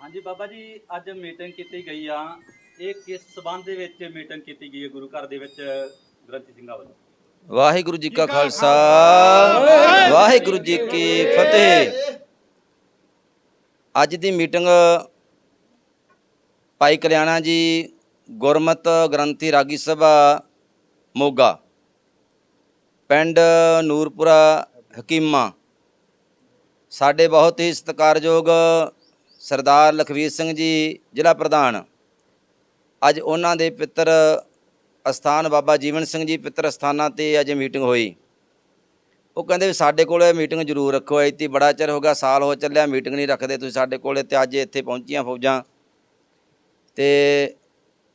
ਹਾਂਜੀ ਬਾਬਾ ਜੀ, ਅੱਜ ਮੀਟਿੰਗ ਕੀਤੀ ਗਈ ਆ। ਇਹ ਕਿਸ ਸਬੰਧ ਦੇ ਵਿੱਚ ਮੀਟਿੰਗ ਕੀਤੀ ਗਈ ਹੈ ਗੁਰੂ ਘਰ ਦੇ ਵਿੱਚ, ਗ੍ਰੰਥੀ ਸਿੰਘਾਂ ਵੱਲੋਂ? ਵਾਹਿਗੁਰੂ ਜੀ ਕਾ ਖਾਲਸਾ, ਵਾਹਿਗੁਰੂ ਜੀ ਕੀ ਫਤਿਹ। ਅੱਜ ਦੀ ਮੀਟਿੰਗ ਭਾਈ ਕਲਿਆਣਾ ਜੀ, ਗੁਰਮਤ ਗ੍ਰੰਥੀ ਰਾਗੀ ਸਭਾ, ਮੋਗਾ। ਪਿੰਡ ਨੂਰਪੁਰਾ, ਹਕੀਮਾ। ਸਾਡੇ ਬਹੁਤ ਹੀ ਸਤਿਕਾਰਯੋਗ ਸਰਦਾਰ ਲਖਵੀਰ ਸਿੰਘ ਜੀ, ਜ਼ਿਲ੍ਹਾ ਪ੍ਰਧਾਨ। ਅੱਜ ਉਹਨਾਂ ਦੇ ਪਿੱਤਰ ਅਸਥਾਨ ਬਾਬਾ ਜੀਵਨ ਸਿੰਘ ਜੀ ਪਿੱਤਰ ਅਸਥਾਨਾਂ ਤੇ ਅੱਜ ਮੀਟਿੰਗ ਹੋਈ। ਉਹ ਕਹਿੰਦੇ ਵੀ ਸਾਡੇ ਕੋਲੇ ਮੀਟਿੰਗ ਜ਼ਰੂਰ ਰੱਖੋ ਇੱਥੇ ਬੜਾ ਚਿਰ ਹੋ ਗਿਆ, ਸਾਲ ਹੋ ਚੱਲਿਆ, ਮੀਟਿੰਗ ਨਹੀਂ ਰੱਖਦੇ ਤੁਸੀਂ ਸਾਡੇ ਕੋਲ, ਤੇ ਅੱਜ ਇੱਥੇ ਪਹੁੰਚੀਆਂ ਫੌਜਾਂ। ਤੇ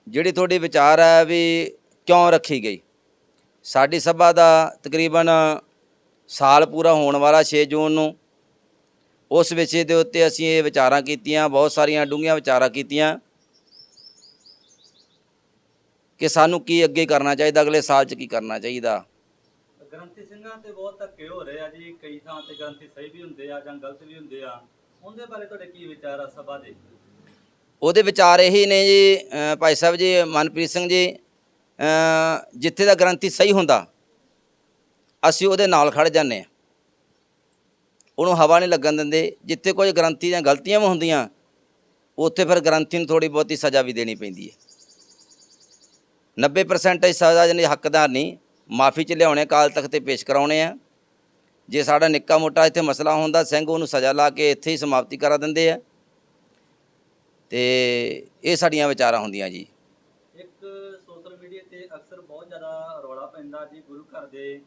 ਜਿਹੜੀ ਤੁਹਾਡੀ ਵਿਚਾਰ ਹੈ ਵੀ ਕਿਉਂ ਰੱਖੀ ਗਈ? ਸਾਡੀ ਸਭਾ ਦਾ ਤਕਰੀਬਨ ਸਾਲ ਪੂਰਾ ਹੋਣ ਵਾਲਾ 6 ਜੂਨ ਨੂੰ। ਉਸ ਵਿਸ਼ੇ ਦੇ ਉੱਤੇ ਅਸੀਂ ਇਹ ਵਿਚਾਰਾਂ ਕੀਤੀਆਂ ਬਹੁਤ ਸਾਰੀਆਂ ਡੂੰਘੀਆਂ ਵਿਚਾਰਾਂ ਕੀਤੀਆਂ ਕਿ ਸਾਨੂੰ ਕੀ ਅੱਗੇ ਕਰਨਾ ਚਾਹੀਦਾ ਅਗਲੇ ਸਾਲ 'ਚ ਕੀ ਕਰਨਾ ਚਾਹੀਦਾ। ਗ੍ਰੰਥੀ ਸਿੰਘਾਂ ਤੇ ਬਹੁਤ ਧੱਕੇ ਹੋ ਰਹੇ ਆ ਜੀ ਕਈ ਥਾਂ ਤੇ ਗ੍ਰੰਥੀ ਸਹੀ ਵੀ ਹੁੰਦੇ ਆ ਜਾਂ ਗਲਤ ਵੀ ਹੁੰਦੇ ਆ। ਉਹਦੇ ਬਾਰੇ ਤੁਹਾਡੇ ਕੀ ਵਿਚਾਰ ਆ ਸਭਾ ਦੇ? ਉਹਦੇ ਵਿਚਾਰ ਇਹੀ ਨੇ ਜੀ ਭਾਈ ਸਾਹਿਬ ਜੀ ਮਨਪ੍ਰੀਤ ਸਿੰਘ ਜੀ ਜਿੱਥੇ ਦਾ ਗਰੰਟੀ ਸਹੀ ਹੁੰਦਾ ਅਸੀਂ ਉਹਦੇ ਨਾਲ ਖੜ ਜਾਂਦੇ ਹਾਂ। ਉਹਨੂੰ ਹਵਾ ਨਹੀਂ ਲੱਗਣ ਦਿੰਦੇ। ਜਿੱਥੇ ਕੁਝ ਗ੍ਰੰਥੀ ਦੀਆਂ ਗਲਤੀਆਂ ਵੀ ਹੁੰਦੀਆਂ, ਉੱਥੇ ਫਿਰ ਗ੍ਰੰਥੀ ਨੂੰ ਥੋੜੀ ਬਹੁਤੀ ਸਜ਼ਾ ਵੀ ਦੇਣੀ ਪੈਂਦੀ ਹੈ। 90% ਇਸ ਸਜ਼ਾ ਦੇ ਹੱਕਦਾਰ ਨਹੀਂ। ਮਾਫੀ ਚ ਲਿਆਉਣੇ ਕਾਲ ਤੱਕ ਤੇ ਪੇਸ਼ ਕਰਾਉਣੇ ਆ। ਜੇ ਸਾਡਾ ਨਿੱਕਾ ਮੋਟਾ ਇੱਥੇ ਮਸਲਾ ਹੁੰਦਾ, ਸਿੰਘ ਉਹਨੂੰ ਸਜ਼ਾ ਲਾ ਕੇ ਇੱਥੇ ਹੀ ਸਮਾਪਤੀ ਕਰਾ ਦਿੰਦੇ ਆ। ਤੇ ਇਹ ਸਾਡੀਆਂ ਵਿਚਾਰਾਂ ਹੁੰਦੀਆਂ ਜੀ। ਇੱਕ ਸੋਸ਼ਲ ਮੀਡੀਆ ਤੇ ਅਕਸਰ ਬਹੁਤ ਜ਼ਿਆਦਾ ਰੌਲਾ ਪੈਂਦਾ ਜੀ ਗੁਰੂ ਘਰ ਦੇ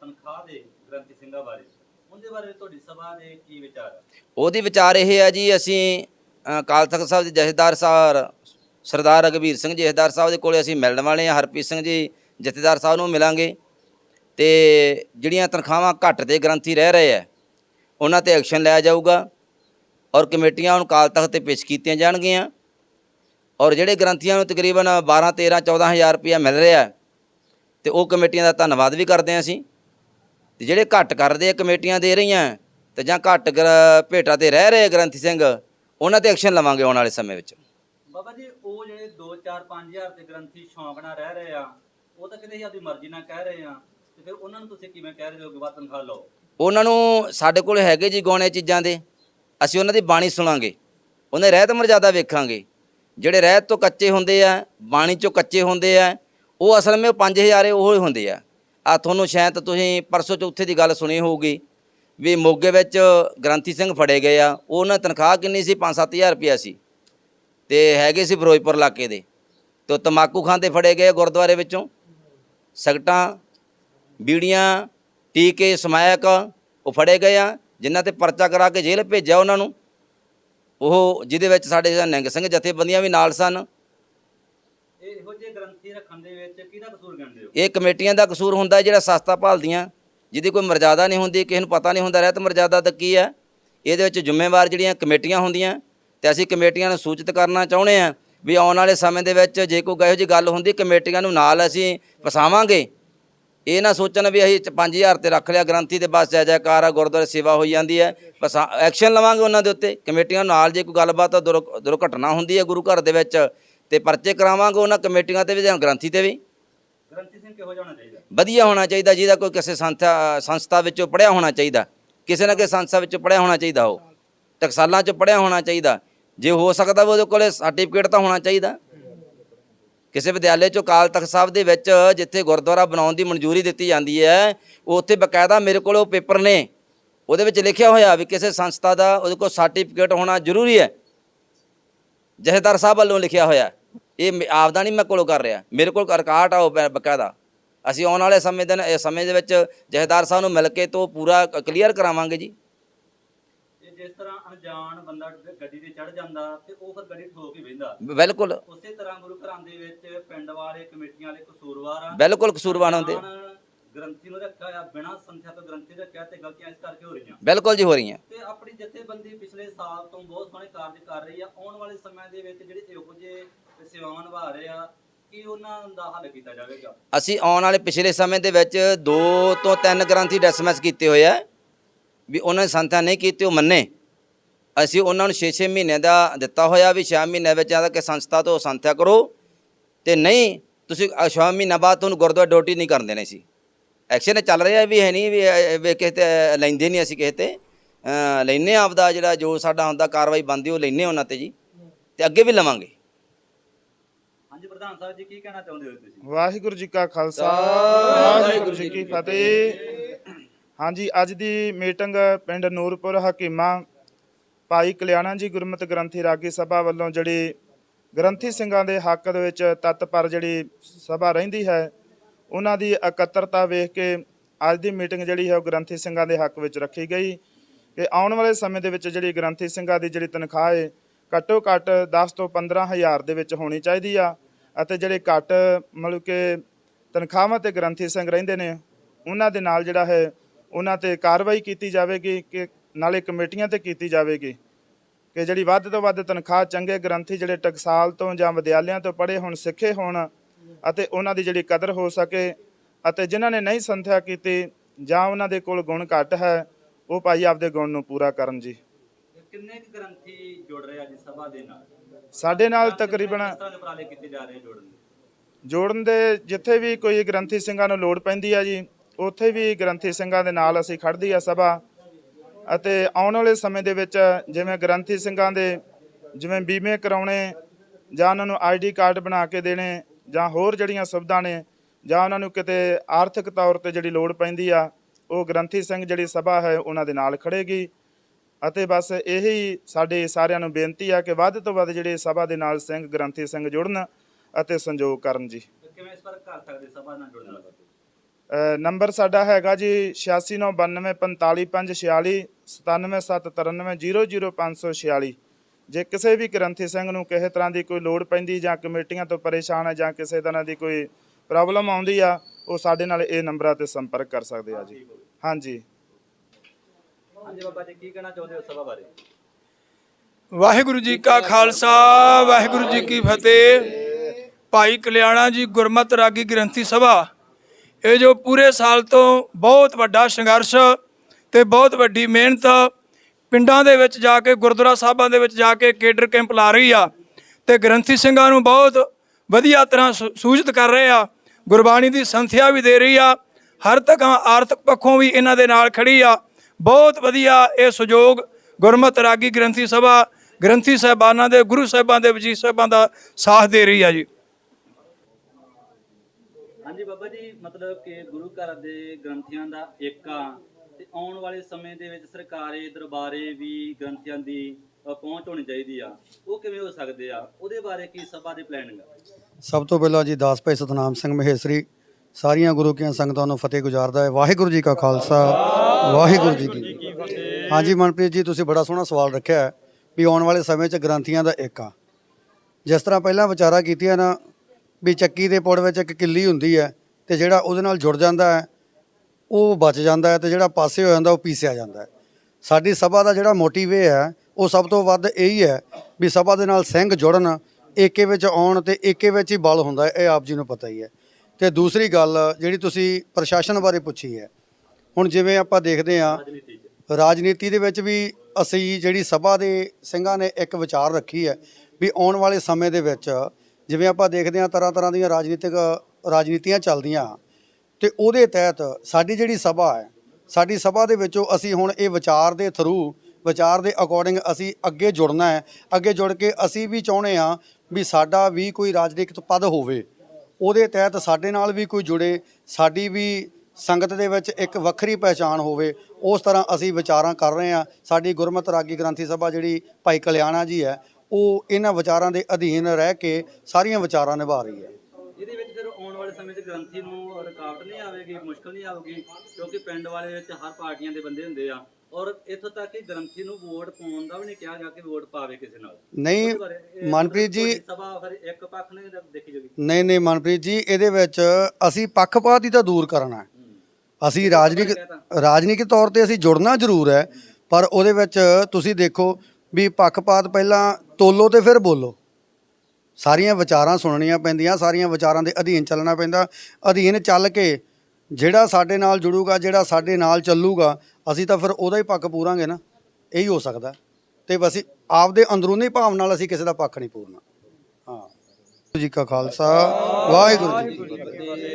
ਤਨਖਾਹ ਦੇ ਗ੍ਰੰਥੀ ਸਿੰਘਾਂ ਬਾਰੇ। ਉਹਦੇ ਬਾਰੇ ਤੁਹਾਡੀ ਸਭਾ ਦੇ ਕੀ ਵਿਚਾਰ ਆ? ਉਹਦੀ ਵਿਚਾਰ ਇਹ ਹੈ ਜੀ ਅਸੀਂ ਅ, ਅਕਾਲ ਤਖਤ ਸਾਹਿਬ ਦੇ ਜਥੇਦਾਰ ਸਾਹਿਬ ਸਰਦਾਰ ਰਗਵੀਰ ਸਿੰਘ ਜਥੇਦਾਰ ਸਾਹਿਬ ਦੇ ਕੋਲੇ ਅਸੀਂ ਮਿਲਣ ਵਾਲੇ ਹਾਂ ਹਰਪ੍ਰੀਤ ਸਿੰਘ ਜੀ ਜਥੇਦਾਰ ਸਾਹਿਬ ਨੂੰ ਮਿਲਾਂਗੇ। ਤੇ ਜਿਹੜੀਆਂ ਤਨਖਾਹਾਂ ਘੱਟ 'ਤੇ ਗ੍ਰੰਥੀ ਰਹਿ ਰਹੇ ਆ ਉਹਨਾਂ ਤੇ ਐਕਸ਼ਨ ਲਿਆ ਜਾਊਗਾ ਔਰ ਕਮੇਟੀਆਂ ਹੁਣ ਅਕਾਲ ਤਖਤ ਤੇ ਪੇਸ਼ ਕੀਤੀਆਂ ਜਾਣਗੀਆਂ। ਔਰ ਜਿਹੜੇ ਗ੍ਰੰਥੀਆਂ ਨੂੰ ਤਕਰੀਬਨ 12 13 14000 ਰੁਪਇਆ ਮਿਲ ਰਿਹਾ ਹੈ, ਤੇ ਉਹ ਕਮੇਟੀਆਂ ਦਾ ਧੰਨਵਾਦ ਵੀ ਕਰਦੇ ਹਾਂ ਅਸੀਂ। ਤੇ ਜਿਹੜੇ ਘੱਟ ਕਰਦੇ ਆ ਕਮੇਟੀਆਂ ਦੇ ਰਹੀਆਂ ਤੇ ਜਾਂ ਘੱਟ ਭੇਟਾ ਤੇ ਰਹਿ ਰਹੇ ਗ੍ਰੰਥੀ ਸਿੰਘ ਉਹਨਾਂ ਤੇ ਐਕਸ਼ਨ ਲਵਾਂਗੇ ਆਉਣ ਵਾਲੇ ਸਮੇਂ ਵਿੱਚ। ਬਾਬਾ ਜੀ ਉਹ ਜਿਹੜੇ 2 4 5000 ਤੇ ਗ੍ਰੰਥੀ ਸ਼ੌਂਕ ਨਾਲ ਰਹਿ ਰਹੇ ਆ ਉਹ ਤਾਂ ਕਿਤੇ ਹੀ ਆਪਦੀ ਮਰਜ਼ੀ ਨਾਲ ਕਹਿ ਰਹੇ ਆ ਤੇ ਫਿਰ ਉਹਨਾਂ ਨੂੰ ਤੁਸੀਂ ਕਿਵੇਂ ਕਹਿ ਰਹੇ ਹੋ ਕਿ ਵਾ ਤਨਖਾਹ ਲਓ? ਉਹਨਾਂ ਨੂੰ ਸਾਡੇ ਕੋਲ ਹੈਗੇ ਜੀ ਗਾਉਣੇ ਚੀਜ਼ਾਂ ਦੇ ਅਸੀਂ ਉਹਨਾਂ ਦੀ ਬਾਣੀ ਸੁਣਾਂਗੇ ਉਹਨੇ ਰਹਿਤ ਮਰਜ਼ਾਦਾ ਵੇਖਾਂਗੇ ਜਿਹੜੇ ਰਹਿਤ ਤੋਂ ਕੱਚੇ ਹੁੰਦੇ ਆ ਬਾਣੀ ਚੋਂ ਕੱਚੇ ਹੁੰਦੇ ਆ ਉਹ ਅਸਲ ਵਿੱਚ 5000 ਇਹ ਉਹ ਹੀ ਹੁੰਦੇ ਆ। ਆ ਤੁਹਾਨੂੰ ਸ਼ਾਇਦ ਤੁਸੀਂ ਪਰਸੋਂ ਚੌਥੇ ਦੀ ਗੱਲ ਸੁਣੀ ਹੋਊਗੀ ਵੀ ਮੋਗੇ ਵਿੱਚ ਗ੍ਰੰਥੀ ਸਿੰਘ ਫੜੇ ਗਏ ਆ, ਉਹਨਾਂ ਤਨਖਾਹ ਕਿੰਨੀ ਸੀ? 5-7000 ਰੁਪਇਆ ਸੀ। ਤੇ ਹੈਗੇ ਸੀ ਫਿਰੋਜ਼ਪੁਰ ਇਲਾਕੇ ਦੇ। ਤੇ ਉਹ ਤਮਾਕੂ ਖਾਂਦੇ ਫੜੇ ਗਏ ਗੁਰਦੁਆਰੇ ਵਿੱਚੋਂ। ਸਗਟਾਂ ਬੀੜੀਆਂ, ਟੀਕੇ ਸਮੈਕ ਉਹ ਫੜੇ ਗਏ ਆ, ਜਿਨ੍ਹਾਂ ਤੇ ਪਰਚਾ ਕਰਾ ਕੇ ਜੇਲ੍ਹ ਭੇਜਿਆ ਉਹਨਾਂ ਨੂੰ। ਉਹ ਜਿਹਦੇ ਵਿੱਚ ਸਾਡੇ ਨਿੰਗ ਸਿੰਘ ਜਥੇਬੰਦੀਆਂ ਵੀ ਨਾਲ ਸਨ। ਇਹ ਇਹੋ ਜਿਹੇ ਗ੍ਰੰਥੀ ਰੱਖਣ ਦੇ ਵਿੱਚ ਕਿਹਦਾ ਕਸੂਰ ਗੰਢਦੇ ਹੋ? ਇਹ ਕਮੇਟੀਆਂ ਦਾ ਕਸੂਰ ਹੁੰਦਾ ਜਿਹੜਾ ਸਸਤਾ ਭਾਲਦੀਆਂ, ਜਿਹਦੀ ਕੋਈ ਮਰਜ਼ਾਦਾ ਨਹੀਂ ਹੁੰਦੀ, ਕਿਸੇ ਨੂੰ ਪਤਾ ਨਹੀਂ ਹੁੰਦਾ ਰਹਿਤ ਮਰਜ਼ਾਦਾ ਤਾਂ ਕੀ ਹੈ? ਇਹਦੇ ਵਿੱਚ ਜ਼ਿੰਮੇਵਾਰ ਜਿਹੜੀਆਂ ਕਮੇਟੀਆਂ ਹੁੰਦੀਆਂ, ਤੇ ਅਸੀਂ ਕਮੇਟੀਆਂ ਨੂੰ ਸੂਚਿਤ ਕਰਨਾ ਚਾਹੁੰਦੇ ਆ ਵੀ ਆਉਣ ਵਾਲੇ ਸਮੇਂ ਦੇ ਵਿੱਚ ਜੇ ਕੋਈ ਇਹੋ ਜਿਹੀ ਗੱਲ ਹੁੰਦੀ, ਕਮੇਟੀਆਂ ਨੂੰ ਨਾਲ ਅਸੀਂ ਫਸਾਵਾਂਗੇ। ਇਹ ਨਾ ਸੋਚਣ ਵੀ ਅਸੀਂ 5000 ਤੇ ਰੱਖ ਲਿਆ ਗ੍ਰੰਥੀ ਤੇ ਬਸ ਜੈ ਜੈਕਾਰ ਆ, ਗੁਰਦੁਆਰੇ ਸੇਵਾ ਹੋਈ ਜਾਂਦੀ ਹੈ ਬਸ ਐਕਸ਼ਨ ਲਵਾਂਗੇ ਉਹਨਾਂ ਦੇ ਉੱਤੇ। ਕਮੇਟੀਆਂ ਨਾਲ ਜੇ ਕੋਈ ਗੱਲਬਾਤ ਦੁਰ- ਦੁਰਘਟਨਾ ਹੁੰਦੀ ਹੈ ਗੁਰੂ ਘਰ ਦੇ ਵਿੱਚ ਤੇ ਪਰਚੇ ਕਰਾਵਾਂਗੇ ਉਹਨਾਂ ਕਮੇਟੀਆਂ ਤੇ ਵੀ ਜਾਂ ਗ੍ਰੰਥੀ ਤੇ ਵੀ। ਗ੍ਰੰਥੀ ਸਿੰਘ ਕਿਹੋ ਜਿਹਾ ਹੋਣਾ ਚਾਹੀਦਾ? ਵਧੀਆ ਹੋਣਾ ਚਾਹੀਦਾ ਜਿਹਦਾ ਕੋਈ ਕਿਸੇ ਸੰਸਥਾ ਸੰਸਥਾ ਵਿੱਚੋਂ ਪੜਿਆ ਹੋਣਾ ਚਾਹੀਦਾ। ਕਿਸੇ ਨਾ ਕਿਸੇ ਸੰਸਥਾ ਵਿੱਚੋਂ ਪੜਿਆ ਹੋਣਾ ਚਾਹੀਦਾ ਉਹ। ਟਕਸਾਲਾਂ 'ਚ ਪੜਿਆ ਹੋਣਾ ਚਾਹੀਦਾ। ਜੇ ਹੋ ਸਕਦਾ ਉਹਦੇ ਕੋਲੇ ਸਰਟੀਫਿਕੇਟ ਤਾਂ ਹੋਣਾ ਚਾਹੀਦਾ। ਕਿਸੇ ਵਿਦਿਆਲੇ 'ਚੋਂ ਅਕਾਲ ਤਖਤ ਸਾਹਿਬ ਦੇ ਵਿੱਚ ਜਿੱਥੇ ਗੁਰਦੁਆਰਾ ਬਣਾਉਣ ਦੀ ਮਨਜ਼ੂਰੀ ਦਿੱਤੀ ਜਾਂਦੀ ਹੈ ਉੱਥੇ ਬਕਾਇਦਾ ਮੇਰੇ ਕੋਲ ਉਹ ਪੇਪਰ ਨੇ। ਉਹਦੇ ਵਿੱਚ ਲਿਖਿਆ ਹੋਇਆ ਵੀ ਕਿਸੇ ਸੰਸਥਾ ਦਾ ਉਹਦੇ ਕੋਲ ਸਰਟੀਫਿਕੇਟ ਹੋਣਾ ਜ਼ਰੂਰੀ ਹੈ। ਜਥੇਦਾਰ ਸਾਹਿਬ ਵੱਲੋਂ ਲਿਖਿਆ ਹੋਇਆ। ਇਹ ਮੇ- ਆਪਦਾ ਨਹੀਂ ਮੈਂ ਕੋਲੋਂ ਕਰ ਰਿਹਾ। ਮੇਰੇ ਕੋਲ ਰਿਕਾਰਡ ਆ ਉਹ ਬ- ਬਕਾਇਦਾ। ਅਸੀਂ ਆਉਣ ਵਾਲੇ ਸਮੇਂ ਦੇ ਇਹ ਸਮੇਂ ਦੇ ਵਿੱਚ ਜਥੇਦਾਰ ਸਾਹਿਬ ਨੂੰ ਮਿਲ ਕੇ ਤੋਂ ਪੂਰਾ ਕਲੀਅਰ ਕਰਾਵਾਂਗੇ ਜੀ। ਇਹ ਜਿਸ ਤਰ੍ਹਾਂ ਅਣਜਾਣ ਬੰਦਾ ਗ- ਗੱਡੀ ਤੇ ਚੜ ਜਾਂਦਾ ਤੇ ਉਹ ਫਿਰ ਗੱਡੀ ਠੋਕ ਹੀ ਬਹਿੰਦਾ ਬ- ਬਿਲਕੁਲ। ਉਸੇ ਤਰ੍ਹਾਂ ਗੁਰੂ ਘਰਾਂ ਦੇ ਵਿੱਚ ਪਿੰਡ ਵਾਲੇ ਕਮੇਟੀਆਂ ਵਾਲੇ ਕਸੂਰਵਾਰ ਆ। ਬਿਲਕੁਲ ਕਸੂਰਵਾਨ ਹੁੰਦੇ। ਅਣਜਾਣ ਗ੍ਰੰਥੀ ਨੂੰ ਰੱਖਿਆ ਆ ਬਿਨਾਂ ਸੰਥਿਆ ਤੋਂ ਗ੍ਰੰਥੀ ਰੱਖਿਆ ਤੇ ਗਲਤੀਆਂ ਇਸ ਕਰਕੇ ਹੋ ਰਹੀਆਂ। ਬਿਲਕੁਲ ਜੀ ਹੋ ਰਹੀਆਂ। ਤੇ ਆਪਣੀ ਜਥੇਬੰਦੀ ਪਿਛਲੇ ਸਾਲ ਤੋਂ ਬਹੁਤ ਸੋਹਣੇ ਕਾਰਜ ਕਰ ਰਹੀ ਆ। ਆਉਣ ਵਾਲੇ ਸਮੇਂ ਦੇ ਵਿੱਚ ਜਿਹੜੇ ਇਹੋ ਜਿਹੇ ਸੇਵਾਵਾਂ ਨਿਭਾ ਰਹੇ ਆ ਕੀ ਉਹਨਾਂ ਦਾ ਹੱਲ ਕੀਤਾ ਜਾਵੇਗਾ? ਅਸੀਂ ਆਉਣ ਵਾਲੇ ਪਿਛਲੇ ਸਮੇਂ ਦੇ ਵਿੱਚ ਦੋ ਤੋਂ ਤਿੰਨ ਗ੍ਰੰਥੀ ਡਿਸਮਿਸ ਕੀਤੇ ਹੋਏ ਆ ਵੀ ਉਹਨਾਂ ਨੇ ਸੰਥਿਆ ਨਹੀਂ ਕੀਤੀ ਉਹ ਮੰਨੇ। ਅਸੀਂ ਉਹਨਾਂ ਨੂੰ 6-6 ਮਹੀਨੇ ਦਾ ਦਿੱਤਾ ਹੋਇਆ ਵੀ 6 ਮਹੀਨੇ ਵਿੱਚ ਆਦਾ ਕਿ ਸੰਸਥਾ ਤੋਂ ਸੰਥਿਆ ਕਰੋ। ਤੇ ਨਹੀਂ ਤੁਸੀਂ 6 ਮਹੀਨਾ ਬਾਅਦ ਤੁਹਾਨੂੰ ਗੁਰਦੁਆਰਾ ਡਿਊਟੀ ਨਹੀਂ ਕਰਨ ਦੇਣੀ ਸੀ। ਐਕਸ਼ਨ ਚੱਲ ਰਿਹਾ ਵੀ ਹੈ ਨਹੀਂ ਵੀ ਕਿਸੇ ਤੇ ਲੈਂਦੇ ਨਹੀਂ ਅਸੀਂ ਕਿਸੇ ਤੇ। ਲੈਨੇ ਆਪਦਾ ਜਿਹੜਾ ਜੋ ਸਾਡਾ ਹੁੰਦਾ ਕਾਰਵਾਈ ਬੰਦੀ ਉਹ ਲੈਨੇ ਉਹਨਾਂ ਤੇ ਜੀ। ਤੇ ਅੱਗੇ ਵੀ ਲਵਾਂਗੇ। ਹਾਂਜੀ ਪ੍ਰਧਾਨ ਸਾਹਿਬ ਜੀ ਕੀ ਕਹਿਣਾ ਚਾਹੁੰਦੇ ਹੋ ਤੁਸੀਂ? ਵਾਹਿਗੁਰੂ ਜੀ ਕਾ ਖਾਲਸਾ ਵਾਹਿਗੁਰੂ ਜੀ ਕੀ ਫਤਿਹ। ਹਾਂਜੀ ਅੱਜ ਦੀ ਮੀਟਿੰਗ ਪਿੰਡ ਨੂਰਪੁਰ ਹਕੀਮਾ ਭਾਈ ਕਲਿਆਣਾ ਜੀ ਗੁਰਮਤਿ ਗ੍ਰੰਥੀ ਰਾਗੀ ਸਭਾ ਵੱਲੋਂ ਜਿਹੜੀ ਗ੍ਰੰਥੀ ਸਿੰਘਾਂ ਦੇ ਹੱਕ ਦੇ ਵਿੱਚ ਤਤਪਰ ਜਿਹੜੀ ਸਭਾ ਰਹਿੰਦੀ ਹੈ ਉਹਨਾਂ ਦੀ ਇਕੱਤਰਤਾ ਵੇਖ ਕੇ ਅੱਜ ਦੀ ਮੀਟਿੰਗ ਜਿਹੜੀ ਹੈ ਉਹ ਗ੍ਰੰਥੀ ਸਿੰਘਾਂ ਦੇ ਹੱਕ ਵਿੱਚ ਰੱਖੀ ਗਈ ਕਿ ਆਉਣ ਵਾਲੇ ਸਮੇਂ ਦੇ ਵਿੱਚ ਜਿਹੜੀ ਗ੍ਰੰਥੀ ਸਿੰਘਾਂ ਦੀ ਜਿਹੜੀ ਤਨਖਾਹ ਹੈ ਘੱਟੋ ਘੱਟ 10 ਤੋਂ 15 ਹਜ਼ਾਰ ਦੇ ਵਿੱਚ ਹੋਣੀ ਚਾਹੀਦੀ ਆ ਅਤੇ ਜਿਹੜੇ ਘੱਟ ਮਤਲਬ ਕਿ ਤਨਖਾਹਾਂ ਤੇ ਗ੍ਰੰਥੀ ਸਿੰਘ ਰਹਿੰਦੇ ਨੇ, ਉਹਨਾਂ ਦੇ ਨਾਲ ਜਿਹੜਾ ਹੈ ਉਹਨਾਂ ਤੇ ਕਾਰਵਾਈ ਕੀਤੀ ਜਾਵੇਗੀ ਕਿ ਨਾਲੇ ਕਮੇਟੀਆਂ ਤੇ ਕੀਤੀ ਜਾਵੇਗੀ ਕਿ ਜਿਹੜੀ ਵੱਧ ਤੋਂ ਵੱਧ ਤਨਖਾਹ ਚੰਗੇ ਗ੍ਰੰਥੀ ਜਿਹੜੇ ਟਕਸਾਲ ਤੋਂ ਜਾਂ ਵਿਦਿਆਲਿਆਂ ਤੋਂ ਪੜ੍ਹੇ ਹੋਣ, ਸਿੱਖੇ ਹੋਣ ਅਤੇ ਉਹਨਾਂ ਦੀ ਜਿਹੜੀ ਕਦਰ ਹੋ ਸਕੇ ਅਤੇ ਜਿਨ੍ਹਾਂ ਨੇ ਨਹੀਂ ਸੰਥਿਆ ਕੀਤੀ ਜਾਂ ਉਹਨਾਂ ਦੇ ਕੋਲ ਗੁਣ ਘੱਟ ਹੈ ਉਹ ਭਾਈ ਆਪਦੇ ਗੁਣ ਨੂੰ ਪੂਰਾ ਕਰਨ ਜੀ। ਕਿੰਨੇ ਕੁ ਗ੍ਰੰਥੀ ਜੁੜ ਰਹੇ ਆ ਜੀ ਸਭਾ ਦੇ ਨਾਲ? ਸਾਡੇ ਨਾਲ ਤਕਰੀਬਨ ਤਰ੍ਹਾਂ ਦੇ ਉਪਰਾਲੇ ਕੀਤੇ ਜਾ ਰਹੇ ਜੋੜਨ ਦੇ? ਜੋੜਨ ਦੇ ਜਿੱਥੇ ਵੀ ਕੋਈ ਗ੍ਰੰਥੀ ਸਿੰਘਾਂ ਨੂੰ ਲੋੜ ਪੈਂਦੀ ਆ ਜੀ ਉੱਥੇ ਵੀ ਗ੍ਰੰਥੀ ਸਿੰਘਾਂ ਦੇ ਨਾਲ ਅਸੀਂ ਖੜਦੀ ਆ ਸਭਾ। ਅਤੇ ਆਉਣ ਵਾਲੇ ਸਮੇਂ ਦੇ ਵਿੱਚ ਜਿਵੇਂ ਗ੍ਰੰਥੀ ਸਿੰਘਾਂ ਦੇ ਜਿਵੇਂ ਬੀਮੇ ਕਰਾਉਣੇ ਜਾਂ ਉਹਨਾਂ ਨੂੰ ਆਈਡੀ ਕਾਰਡ ਬਣਾ ਕੇ ਦੇਣੇ ਜਾਂ ਹੋਰ ਜਿਹੜੀਆਂ ਸੁਵਿਧਾ ਨੇ ਜਾਂ ਉਹਨਾਂ ਨੂੰ ਕਿਤੇ ਆਰਥਿਕ ਤੌਰ ਤੇ ਜਿਹੜੀ ਲੋੜ ਪੈਂਦੀ ਆ ਉਹ ਗ੍ਰੰਥੀ ਸਿੰਘ ਜਿਹੜੀ ਸਭਾ ਹੈ ਉਹਨਾਂ ਦੇ ਨਾਲ ਖੜੇਗੀ ਅਤੇ ਬਸ ਇਹੀ ਸਾਡੇ ਸਾਰਿਆਂ ਨੂੰ ਬੇਨਤੀ ਆ ਕਿ ਵੱਧ ਤੋਂ ਵੱਧ ਜਿਹੜੇ ਸਭਾ ਦੇ ਨਾਲ ਸਿੰਘ ਗ੍ਰੰਥੀ ਸਿੰਘ ਜੁੜਨ ਅਤੇ ਸੰਯੋਗ ਕਰਨ ਜੀ। ਕਿਵੇਂ ਇਸ ਪਰ ਕਰ ਸਕਦੇ ਸਭਾ ਨਾਲ ਜੁੜਨ ਨੰਬਰ ਸਾਡਾ ਹੈਗਾ ਜੀ 8699455546 9773900546 ਜੇ ਕਿਸੇ ਵੀ ਗ੍ਰੰਥੀ ਸਿੰਘ ਨੂੰ ਕਿਸੇ ਤਰ੍ਹਾਂ ਦੀ ਕੋਈ ਲੋੜ ਪੈਂਦੀ ਜਾਂ ਕਮੇਟੀਆਂ ਤੋਂ ਪਰੇਸ਼ਾਨ ਹੈ ਜਾਂ ਕਿਸੇ ਤਰ੍ਹਾਂ ਦੀ ਕੋਈ ਪ੍ਰੋਬਲਮ ਆਉਂਦੀ ਆ ਉਹ ਸਾਡੇ ਨਾਲ ਇਹ ਨੰਬਰਾਂ ਤੇ ਸੰਪਰਕ ਕਰ ਸਕਦੇ ਆ ਜੀ। ਹਾਂਜੀ। ਹਾਂਜੀ ਬਾਬਾ ਜੀ ਕੀ ਕਹਿਣਾ ਚਾਹੁੰਦੇ ਹੋ ਸਭਾ ਬਾਰੇ? ਵਾਹਿਗੁਰੂ ਜੀ ਕਾ ਖਾਲਸਾ ਵਾਹਿਗੁਰੂ ਜੀ ਕੀ ਫਤਿਹ। ਭਾਈ ਕਲਿਆਣਾ ਜੀ ਗੁਰਮਤਿ ਰਾਗੀ ਗ੍ਰੰਥੀ ਸਭਾ ਇਹ ਜੋ ਪੂਰੇ ਸਾਲ ਤੋਂ ਬਹੁਤ ਵੱਡਾ ਸੰਘਰਸ਼ ਤੇ ਬਹੁਤ ਵੱਡੀ ਮਿਹਨਤ ਪਿੰਡਾਂ ਦੇ ਵਿੱਚ ਜਾ ਕੇ, ਗੁਰਦੁਆਰਾ ਸਾਹਿਬਾਂ ਦੇ ਵਿੱਚ ਜਾ ਕੇ ਕੇਡਰ ਕੈਂਪ ਲਾ ਰਹੀ ਆ ਤੇ ਗ੍ਰੰਥੀ ਸਿੰਘਾਂ ਨੂੰ ਬਹੁਤ ਵਧੀਆ ਤਰ੍ਹਾਂ ਸੂਚਿਤ ਕਰ ਰਹੇ ਆ। ਗੁਰਬਾਣੀ ਦੀ ਸੰਥਿਆ ਵੀ ਦੇ ਰਹੀ ਆ। ਹਰ ਤੱਕ ਆਰਥਿਕ ਪੱਖੋਂ ਵੀ ਇਹਨਾਂ ਦੇ ਨਾਲ ਖੜੀ ਆ। ਬਹੁਤ ਵਧੀਆ ਇਹ ਸਹਿਯੋਗ ਗੁਰਮਤਿ ਰਾਗੀ ਗ੍ਰੰਥੀ ਸਭਾ, ਗ੍ਰੰਥੀ ਸਾਹਿਬਾਨਾਂ ਦੇ, ਗੁਰੂ ਸਾਹਿਬਾਂ ਦੇ, ਵਜੀਰ ਸਾਹਿਬਾਂ ਦਾ ਸਾਥ ਦੇ ਰਹੀ ਆ ਜੀ। ਹਾਂਜੀ ਬਾਬਾ ਜੀ, ਮਤਲਬ ਕਿ ਗੁਰੂ ਘਰ ਦੇ ਗ੍ਰੰਥੀਆਂ ਦਾ ਏਕਾ ਤੇ ਆਉਣ ਵਾਲੇ ਸਮੇਂ ਦੇ ਵਿੱਚ ਸਰਕਾਰੇ ਦਰਬਾਰੇ ਵੀ ਗ੍ਰੰਥੀਆਂ ਦੀ ਪਹੁੰਚ ਹੋਣੀ ਚਾਹੀਦੀ ਆ। ਉਹ ਕਿਵੇਂ ਹੋ ਸਕਦੇ ਆ? ਉਹਦੇ ਬਾਰੇ ਕੀ ਸਭਾ ਦੇ ਪਲਾਨਿੰਗ ਆ ਸਭ ਤੋਂ ਪਹਿਲਾਂ ਜੀ ਦਾਸ ਭਾਈ ਸਤਨਾਮ ਸਿੰਘ ਮਹੇਸ਼ਰੀ, ਸਾਰੀਆਂ ਗੁਰੂ ਕੀਆਂ ਸੰਗਤਾਂ ਨੂੰ ਫਤਿਹ ਗੁਜ਼ਾਰਦਾ ਹੈ। ਵਾਹਿਗੁਰੂ ਜੀ ਕਾ ਖਾਲਸਾ, ਵਾਹਿਗੁਰੂ ਜੀ ਕੀ ਫਤਿਹ। ਹਾਂਜੀ ਮਨਪ੍ਰੀਤ ਜੀ, ਤੁਸੀਂ ਬੜਾ ਸੋਹਣਾ ਸਵਾਲ ਰੱਖਿਆ ਹੈ ਵੀ ਆਉਣ ਵਾਲੇ ਸਮੇਂ 'ਚ ਗ੍ਰੰਥੀਆਂ ਦਾ ਇੱਕ ਆ ਜਿਸ ਤਰ੍ਹਾਂ ਪਹਿਲਾਂ ਵਿਚਾਰਾ ਕੀਤੀਆਂ ਨਾ ਵੀ ਚੱਕੀ ਦੇ ਪੁੜ ਵਿੱਚ ਇੱਕ ਕਿੱਲੀ ਹੁੰਦੀ ਹੈ ਤੇ ਜਿਹੜਾ ਉਹਦੇ ਨਾਲ ਜੁੜ ਜਾਂਦਾ ਹੈ ਉਹ ਬਚ ਜਾਂਦਾ ਹੈ ਤੇ ਜਿਹੜਾ ਪਾਸੇ ਹੋ ਜਾਂਦਾ ਉਹ ਪੀਸਿਆ ਜਾਂਦਾ ਹੈ। ਸਾਡੀ ਸਭਾ ਦਾ ਜਿਹੜਾ ਮੋਟਿਵ ਇਹ ਹੈ, ਉਹ ਸਭ ਤੋਂ ਵੱਧ ਇਹੀ ਹੈ ਵੀ ਸਭਾ ਦੇ ਨਾਲ ਸਿੰਘ ਜੁੜਨ, ਏਕੇ ਵਿੱਚ ਆਉਣ ਤੇ ਏਕੇ ਵਿੱਚ ਹੀ ਬਲ ਹੁੰਦਾ ਹੈ, ਇਹ ਆਪ ਜੀ ਨੂੰ ਪਤਾ ਹੀ ਹੈ। ਤੇ ਦੂਸਰੀ ਗੱਲ ਜਿਹੜੀ ਤੁਸੀਂ ਪ੍ਰਸ਼ਾਸਨ ਬਾਰੇ ਪੁੱਛੀ ਹੈ, ਹੁਣ ਜਿਵੇਂ ਆਪਾਂ ਦੇਖਦੇ ਹਾਂ ਰਾਜਨੀਤੀ ਰਾਜਨੀਤੀ ਦੇ ਵਿੱਚ ਵੀ ਅਸੀਂ ਜਿਹੜੀ ਸਭਾ ਦੇ ਸਿੰਘਾਂ ਨੇ ਇੱਕ ਵਿਚਾਰ ਰੱਖੀ ਹੈ ਵੀ ਆਉਣ ਵਾਲੇ ਸਮੇਂ ਦੇ ਵਿੱਚ ਜਿਵੇਂ ਆਪਾਂ ਦੇਖਦੇ ਹਾਂ ਤਰ੍ਹਾਂ ਤਰ੍ਹਾਂ ਦੀਆਂ ਰਾਜਨੀਤਿਕ ਰਾਜਨੀਤੀਆਂ ਚੱਲਦੀਆਂ ਤੇ ਉਹਦੇ ਤਹਿਤ ਸਾਡੀ ਜਿਹੜੀ ਸਭਾ ਹੈ, ਸਾਡੀ ਸਭਾ ਦੇ ਵਿੱਚੋਂ ਅਸੀਂ ਹੁਣ ਇਹ ਵਿਚਾਰ ਦੇ ਥਰੂ ਵਿਚਾਰ ਦੇ ਅਕੋਰਡਿੰਗ ਅਸੀਂ ਅੱਗੇ ਜੁੜਨਾ ਹੈ, ਅੱਗੇ ਜੁੜ ਕੇ ਅਸੀਂ ਵੀ ਚਾਹੁੰਦੇ ਹਾਂ ਵੀ ਸਾਡਾ ਵੀ ਕੋਈ ਰਾਜਨੀਤਿਕ ਪਦ ਹੋਵੇ। ਉਹਦੇ ਤਹਿਤ ਸਾਡੇ ਨਾਲ ਵੀ ਕੋਈ ਜੁੜੇ, ਸਾਡੀ ਵੀ ਸੰਗਤ ਦੇ ਵਿੱਚ ਇੱਕ ਵੱਖਰੀ ਪਹਿਚਾਣ ਹੋਵੇ, ਉਸ ਤਰ੍ਹਾਂ ਅਸੀਂ ਵਿਚਾਰਾਂ ਕਰ ਰਹੇ ਹਾਂ। ਸਾਡੀ ਗੁਰਮਤਿ ਰਾਗੀ ਗ੍ਰੰਥੀ ਸਭਾ ਜਿਹੜੀ ਭਾਈ ਕਲਿਆਣਾ ਜੀ ਹੈ, ਉਹ ਇਹਨਾਂ ਵਿਚਾਰਾਂ ਦੇ ਅਧੀਨ ਰਹਿ ਕੇ ਸਾਰੀਆਂ ਵਿਚਾਰਾਂ ਨਿਭਾ ਰਹੀ ਹੈ ਇਹਦੇ ਵਿੱਚ ਫਿਰ ਆਉਣ ਵਾਲੇ ਸਮੇਂ 'ਚ ਗ੍ਰੰਥੀ ਨੂੰ ਰੁਕਾਵਟ ਨਹੀਂ ਆਵੇਗੀ ਮੁਸ਼ਕਲ ਨਹੀਂ ਆਵੇਗੀ ਕਿਉਂਕਿ ਪਿੰਡ ਵਾਲੇ ਵਿੱਚ ਹਰ ਪਾਰਟੀਆਂ ਦੇ ਬੰਦੇ ਹੁੰਦੇ ਆ। ਔਰ ਇੱਥੋਂ ਤੱਕ ਕਿ ਗ੍ਰੰਥੀ ਨੂੰ ਵੋਟ ਪਾਉਣ ਦਾ ਵੀ ਨਹੀਂ ਕਿਹਾ ਗਿਆ ਕਿ ਵੋਟ ਪਾਵੇ ਕਿਸੇ ਨਾਲ। ਨਹੀਂ ਮਨਪ੍ਰੀਤ ਜੀ ਸਭਾ ਫਿਰ ਇੱਕ ਪੱਖ ਨਹੀਂ ਦੇਖੀ ਜਾਊਗੀ। ਨਹੀਂ ਨਹੀਂ ਮਨਪ੍ਰੀਤ ਜੀ ਇਹਦੇ ਵਿੱਚ ਅਸੀਂ ਪੱਖਪਾਤ ਹੀ ਤਾਂ ਦੂਰ ਕਰਨਾ ਹੈ। ਅਸੀਂ ਰਾਜਨੀਤਿਕ ਰਾਜਨੀਤਿਕ ਤੌਰ ਤੇ ਅਸੀਂ ਜੁੜਨਾ ਜ਼ਰੂਰ ਹੈ ਪਰ ਉਹਦੇ ਵਿੱਚ ਤੁਸੀਂ ਦੇਖੋ ਵੀ ਪੱਖਪਾਤ ਪਹਿਲਾਂ ਤੋਲੋ ਤੇ ਫਿਰ ਬੋਲੋ। ਸਾਰੀਆਂ ਵਿਚਾਰਾਂ ਸੁਣਨੀਆਂ ਪੈਂਦੀਆਂ, ਸਾਰੀਆਂ ਵਿਚਾਰਾਂ ਦੇ ਅਧੀਨ ਚੱਲਣਾ ਪੈਂਦਾ। ਅਧੀਨ ਚੱਲ ਕੇ ਜਿਹੜਾ ਸਾਡੇ ਨਾਲ ਜੁੜੂਗਾ, ਜਿਹੜਾ ਸਾਡੇ ਨਾਲ ਚੱਲੂਗਾ, ਅਸੀਂ ਤਾਂ ਫਿਰ ਉਹਦਾ ਹੀ ਪੱਖ ਪੂਰਾਂਗੇ ਨਾ। ਇਹੀ ਹੋ ਸਕਦਾ। ਤੇ ਅਸੀਂ ਆਪਦੇ ਅੰਦਰੂਨੀ ਭਾਵ ਨਾਲ ਅਸੀਂ ਕਿਸੇ ਦਾ ਪੱਖ ਨਹੀਂ ਪੂਰਨਾ। ਹਾਂ। ਵਾਹਿਗੁਰੂ ਜੀ ਕਾ ਖਾਲਸਾ, ਵਾਹਿਗੁਰੂ ਜੀ ਕੀ ਫਤਿਹ।